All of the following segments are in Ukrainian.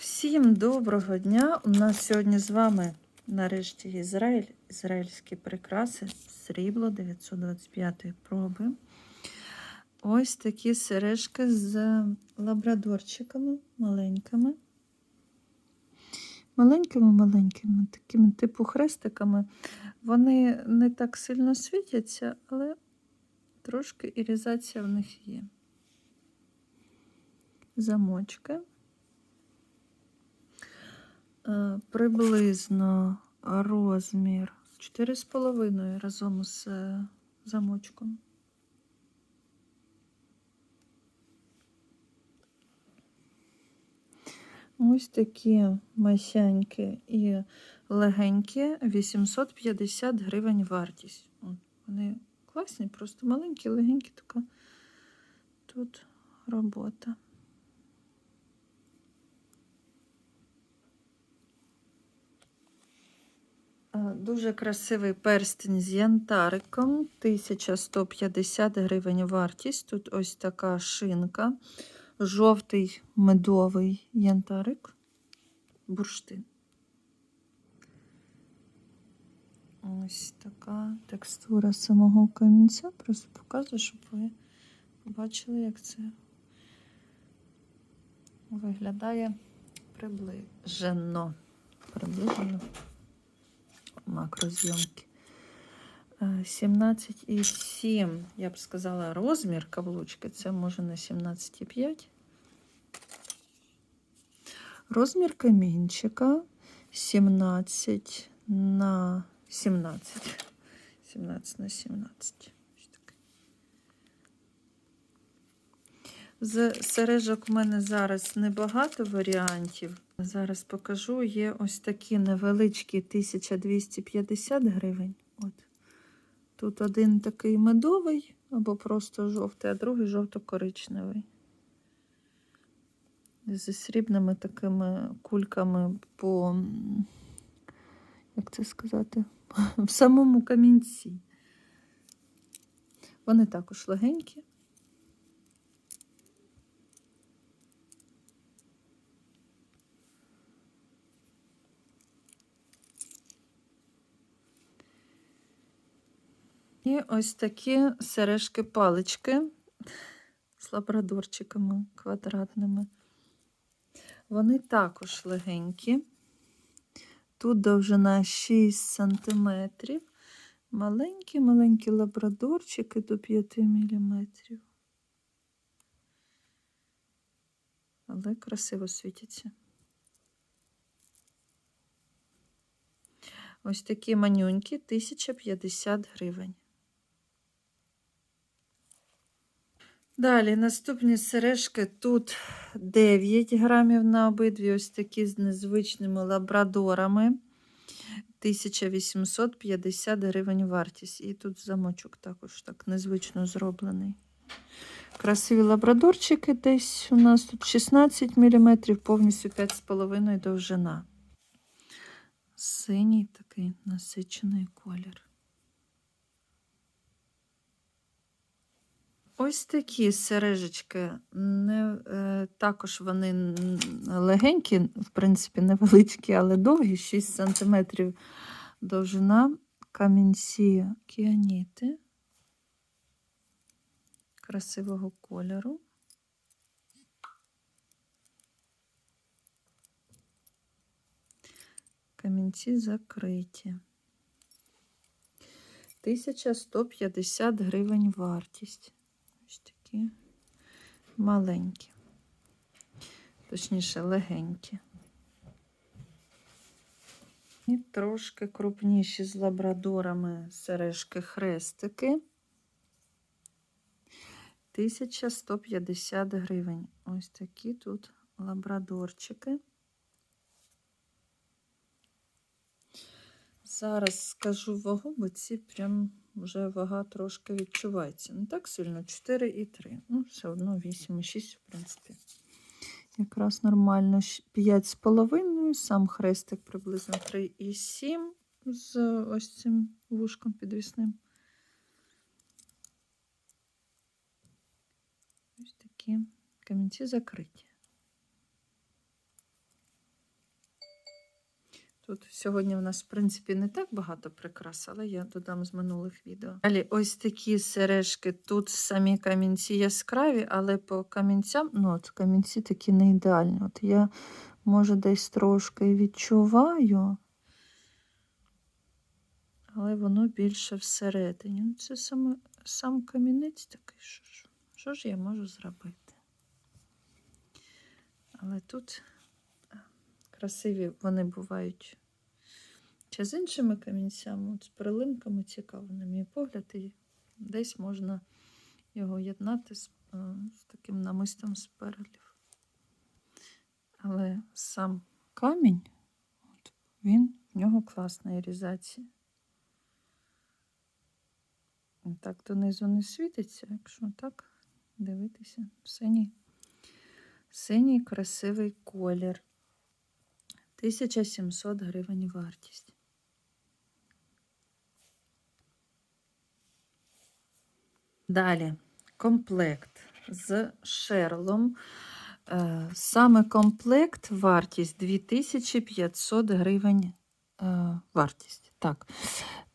Всім доброго дня! У нас сьогодні з вами нарешті Ізраїль, ізраїльські прикраси, срібло 925 проби. Ось такі сережки з лабрадорчиками маленькими. Маленькими-маленькими, такими типу хрестиками. Вони не так сильно світяться, але трошки ірізація в них є. Замочки. Е, Приблизно розмір 4,5 разом з е, замочком. Ось такі масянькі і легенькі, 850 гривень вартість. Вони класні, просто маленькі, легенькі, така тут робота. Дуже красивий перстень з янтариком, 1150 гривень вартість. Тут ось така шинка, жовтий медовий янтарик, бурштин. Ось така текстура самого камінця. Просто показую, щоб ви побачили, як це виглядає приближено. Приближено макрозйомки. 17,7, я б сказала, розмір каблучки. Це може на 17,5. Розмір камінчика 17 на 17. 17 на 17. З сережок у мене зараз небагато варіантів. Зараз покажу. Є ось такі невеличкі 1250 гривень. От. Тут один такий медовий, або просто жовтий, а другий жовто-коричневий. Зі срібними такими кульками по, як це сказати, в самому камінці. Вони також легенькі. І ось такі сережки-палички з лабрадорчиками квадратними. Вони також легенькі. Тут довжина 6 см. Маленькі-маленькі лабрадорчики до 5 мм. Але красиво світяться. Ось такі манюнькі 1050 гривень. Далі наступні сережки тут 9 грамів на обидві, ось такі з незвичними лабрадорами. 1850 гривень вартість. І тут замочок також так незвично зроблений. Красиві лабрадорчики десь у нас тут 16 мм, повністю 5,5 довжина. Синій такий насичений колір. Ось такі сережечки, не, е, також вони легенькі, в принципі, невеличкі, але довгі, 6 см довжина, камінці кіаніти красивого кольору. Камінці закриті. 1150 гривень вартість. Такі маленькі, точніше, легенькі. І трошки крупніші з лабрадорами сережки-хрестики. 1150 гривень. Ось такі тут лабрадорчики. Зараз скажу вагу, бо ці прям вже вага трошки відчувається. Не так сильно 4,3. Ну, все одно 8,6, в принципі. Якраз нормально 5,5, сам хрестик приблизно 3,7 з ось цим вушком підвісним. Ось такі камінці закриті. Тут сьогодні в нас, в принципі, не так багато прикрас, але я додам з минулих відео. Далі ось такі сережки. Тут самі камінці яскраві, але по камінцям, ну, от камінці такі не ідеальні. От я, може, десь трошки відчуваю, але воно більше всередині. Ну, це саме, сам камінець такий. Що ж, що ж я можу зробити? Але тут красиві вони бувають. Чи з іншими камінцями, от з перлинками цікаво, на мій погляд, і десь можна його єднати з, е, з таким намистом з перлів. Але сам камінь, от, він в нього класна ірізація. Так донизу не світиться, якщо так дивитися, синій. Синій красивий колір. 1700 гривень вартість. Далі комплект з шерлом. Е, Саме комплект вартість 2500 гривень е, вартість. Так.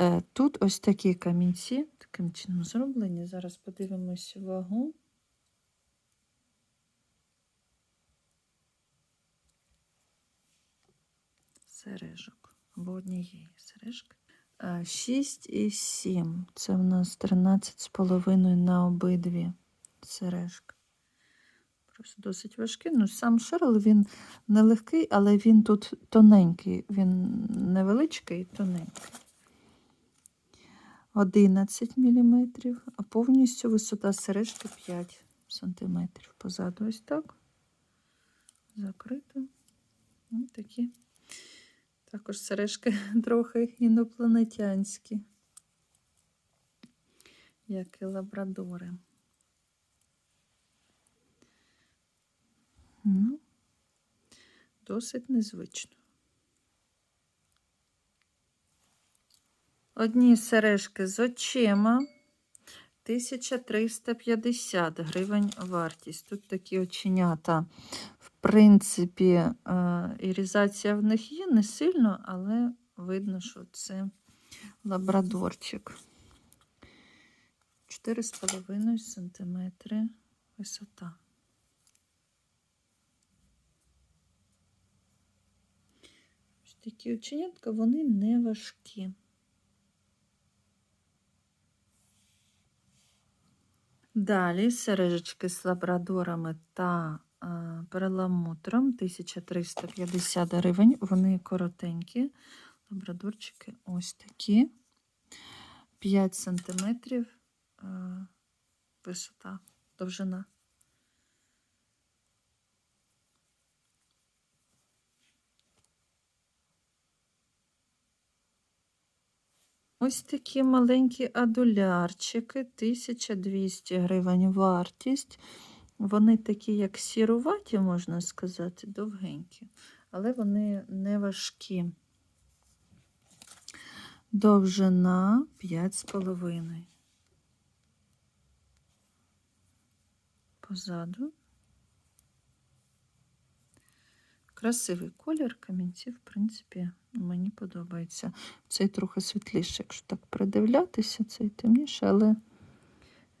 Е, Тут ось такі камінці, таким чином зроблені. Зараз подивимось вагу. Сережок або однієї сережки. 6 і 7. Це в нас 13,5 на обидві сережки. Просто досить важкий. Ну, сам шерл він нелегкий, але він тут тоненький. Він невеличкий і тоненький. 11 мм, а повністю висота сережки 5 см. Позаду ось так. Закрито. Ось такі. Також сережки трохи інопланетянські, як і лабрадори. Ну, досить незвично. Одні сережки з очима 1350 гривень вартість. Тут такі оченята. Принципі, е, ірізація в них є не сильно, але видно, що це лабрадорчик. 4,5 см висота. Ось такі оченятка, вони не важкі. Далі сережечки з лабрадорами та перламутром 1350 гривень. Вони коротенькі. Лабрадорчики ось такі. 5 сантиметрів висота, довжина. Ось такі маленькі адулярчики, 1200 гривень вартість. Вони такі, як сіруваті, можна сказати, довгенькі, але вони не важкі. Довжина 5,5. Позаду. Красивий колір камінців, в принципі, мені подобається. Цей трохи світліше, якщо так придивлятися, цей темніше, але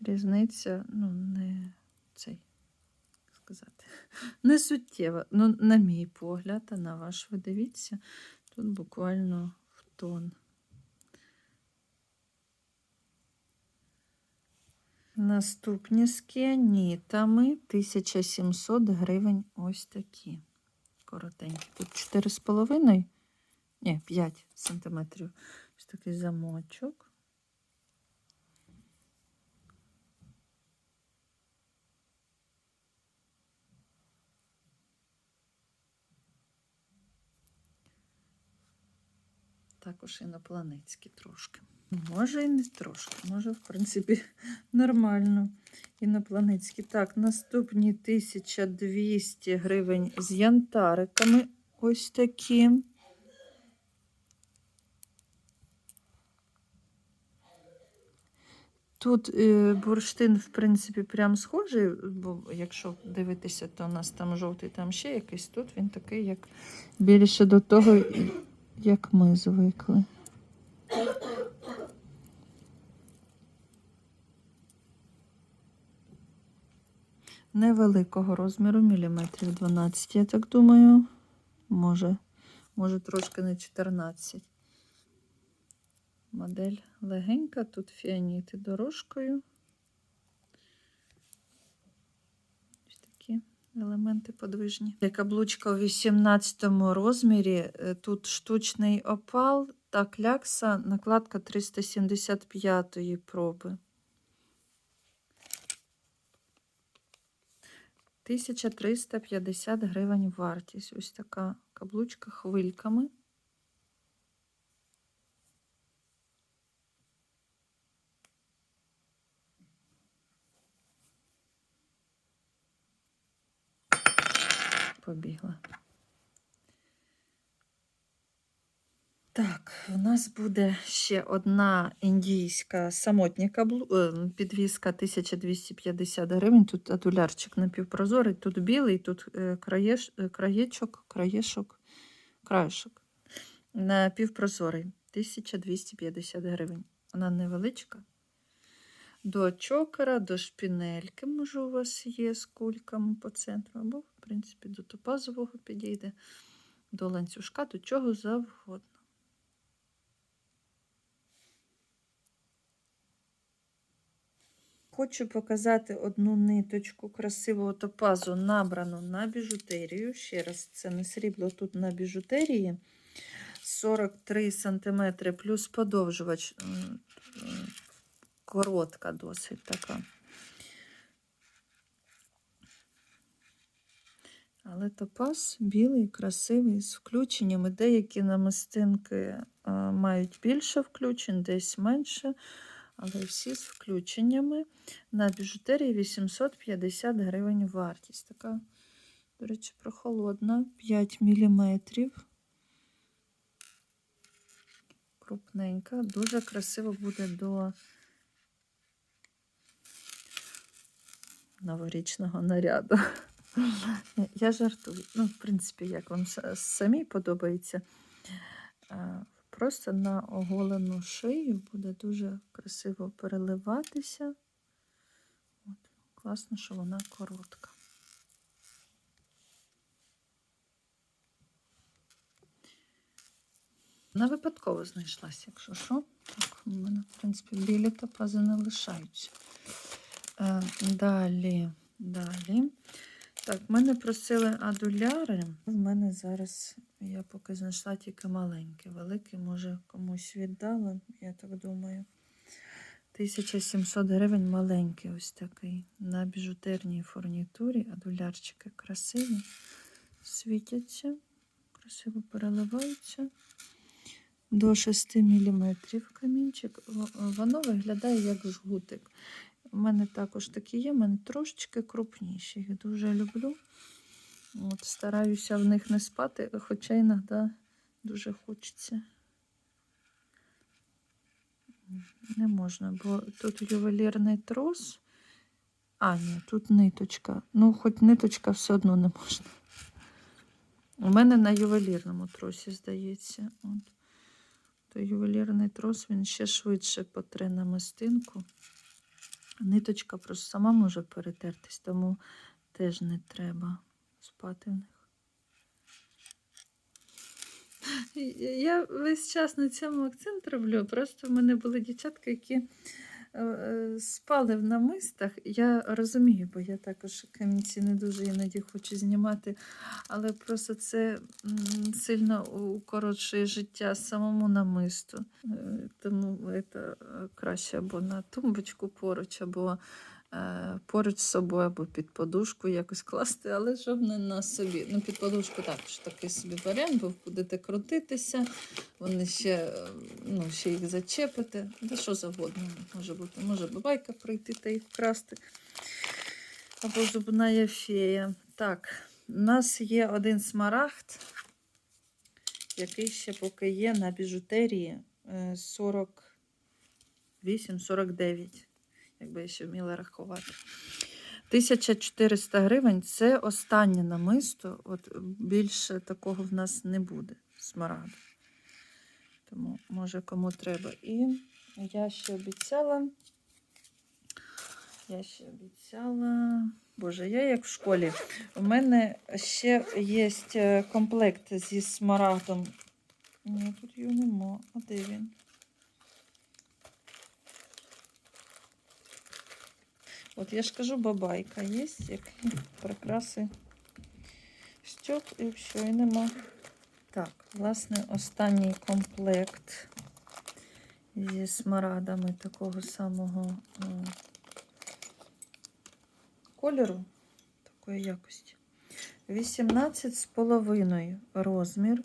різниця, ну, не цей, сказати, не суттєва. Ну, на мій погляд, а на ваш ви дивіться, тут буквально в тон. Наступні з кіанітами 1700 гривень ось такі коротенькі. Тут 4,5, ні, 5 сантиметрів. Ось такий замочок. Також інопланетські трошки. Може і не трошки, може, в принципі, нормально. Інопланетські. Так, наступні 1200 гривень з янтариками. Ось такі. Тут е, бурштин, в принципі, прям схожий, бо якщо дивитися, то у нас там жовтий, там ще якийсь. Тут він такий, як більше до того, як ми звикли. Невеликого розміру, міліметрів 12, я так думаю. Може, може трошки не 14. Модель легенька, тут фіаніти дорожкою. Ось такі елементи подвижні. Каблучка у 18 розмірі. Е, Тут штучний опал та клякса, накладка 375 проби. 1350 гривень вартість. Ось така каблучка хвильками. Так, у нас буде ще одна індійська самотня каблу... е, підвіска 1250 гривень. Тут адулярчик напівпрозорий, тут білий, тут е, краєш... е, краєчок, краєшок, краєшок. Напівпрозорий 1250 гривень. Вона невеличка. До чокера, до шпінельки, може, у вас є з кульками по центру, або, в принципі, до топазового підійде, до ланцюжка, до чого завгодно. Хочу показати одну ниточку красивого топазу, набрану на біжутерію. Ще раз, це не срібло тут на біжутерії. 43 см плюс подовжувач. Коротка досить така. Але топаз білий, красивий, з включеннями. Деякі намистинки е, мають більше включень, десь менше. Але всі з включеннями на біжутерії 850 гривень вартість. Така, до речі, прохолодна, 5 мм. Крупненька, дуже красиво буде до новорічного наряду. Я жартую. Ну, в принципі, як вам самі подобається. Просто на оголену шию буде дуже красиво переливатися. От, класно, що вона коротка. Вона випадково знайшлася, якщо що. Так, у мене, в принципі, білі топази не лишаються. Е, далі, далі. Так, мене просили адуляри. В мене зараз я поки знайшла тільки маленькі. Великі, може, комусь віддала, я так думаю. 1700 гривень маленький ось такий. На біжутерній фурнітурі. Адулярчики красиві, світяться, красиво переливаються. До 6 мм камінчик. Воно виглядає як жгутик. У мене також такі є, у мене трошечки крупніші. Їх дуже люблю. От, стараюся в них не спати, хоча іноді дуже хочеться. Не можна, бо тут ювелірний трос. А, ні, тут ниточка. Ну, хоч ниточка все одно не можна. У мене на ювелірному тросі, здається. От. То ювелірний трос він ще швидше потре на мистинку. Ниточка просто сама може перетертись, тому теж не треба спати в них. Я весь час на цьому акцент роблю. Просто в мене були дівчатки, які спали в намистах. Я розумію, бо я також камінці не дуже іноді хочу знімати, але просто це сильно укорочує життя самому намисту. Е, Тому це е, краще або на тумбочку поруч, або е, поруч з собою, або під подушку якось класти, але щоб не на собі. Ну, під подушку також такий собі варіант, бо будете крутитися, вони ще, е, ну, ще їх зачепите. Да що завгодно може бути. Може бабайка прийти та їх вкрасти. Або зубна є фея. Так, у нас є один смарагд, який ще поки є на біжутерії е, 48-49, якби я ще вміла рахувати. 1400 гривень це останнє намисто. От більше такого в нас не буде смарагду. Тому, може, кому треба. І я ще обіцяла. Я ще обіцяла. Боже, я як в школі. У мене ще є е, комплект зі смарагдом. Ні, тут його нема. А де він? От я ж кажу, бабайка є, які прикраси. Стьоп і все, і нема. Так, власне, останній комплект зі смарадами такого самого е, кольору, такої якості. 18 з половиною розмір.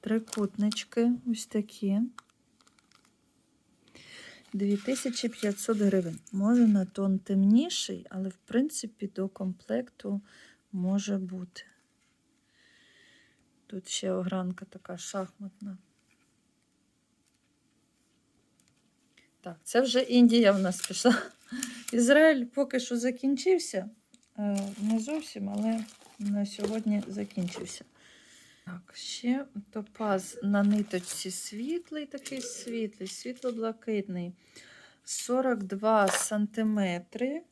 Трикутнички ось такі. 2500 гривень. Може на тон темніший, але в принципі до комплекту може бути. Тут ще огранка така шахматна. Так, це вже Індія в нас пішла. Ізраїль поки що закінчився. Е, Не зовсім, але на сьогодні закінчився. Так, ще топаз на ниточці світлий, такий світлий, світло-блакитний. 42 сантиметри.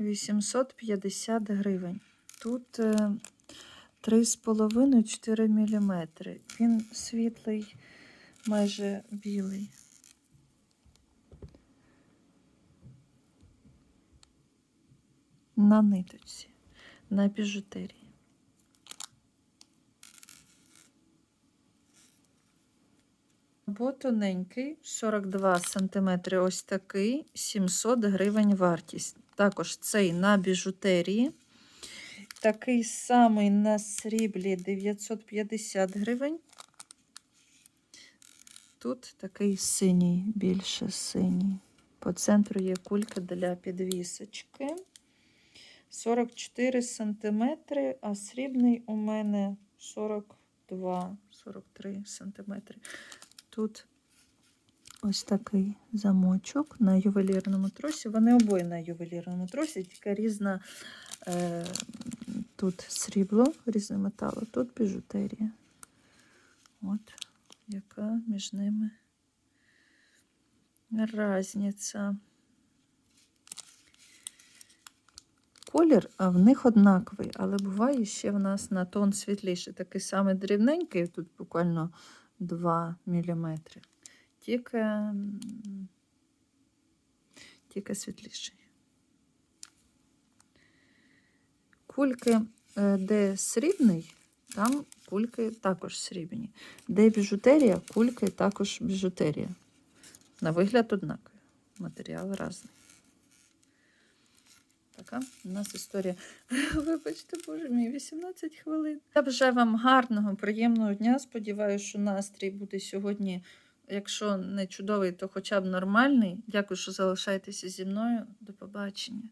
Вісімсот п'ятдесят гривень. Тут е, 3,5-4 мм. Він світлий, майже білий. На ниточці, на біжутерії. Або тоненький, 42 см, ось такий, 700 гривень вартість. Також цей на біжутерії. Такий самий на сріблі 950 гривень. Тут такий синій, більше синій. По центру є кулька для підвісочки. 44 сантиметри, а срібний у мене 42-43 сантиметри. Тут ось такий замочок на ювелірному тросі. Вони обоє на ювелірному тросі, тільки різна е, тут срібло, різне метал, тут біжутерія. От яка між ними різниця. Колір в них однаковий, але буває ще в нас на тон світліший. Такий самий дрібненький, тут буквально 2 мм. Тільки, тільки світліший. Кульки, е, де срібний, там кульки також срібні. Де біжутерія, кульки також біжутерія. На вигляд однакові. Матеріал різний. Така у нас історія. Вибачте, боже мій, 18 хвилин. Я бажаю вам гарного, приємного дня. Сподіваюся, що настрій буде сьогодні, якщо не чудовий, то хоча б нормальний. Дякую, що залишаєтеся зі мною. До побачення.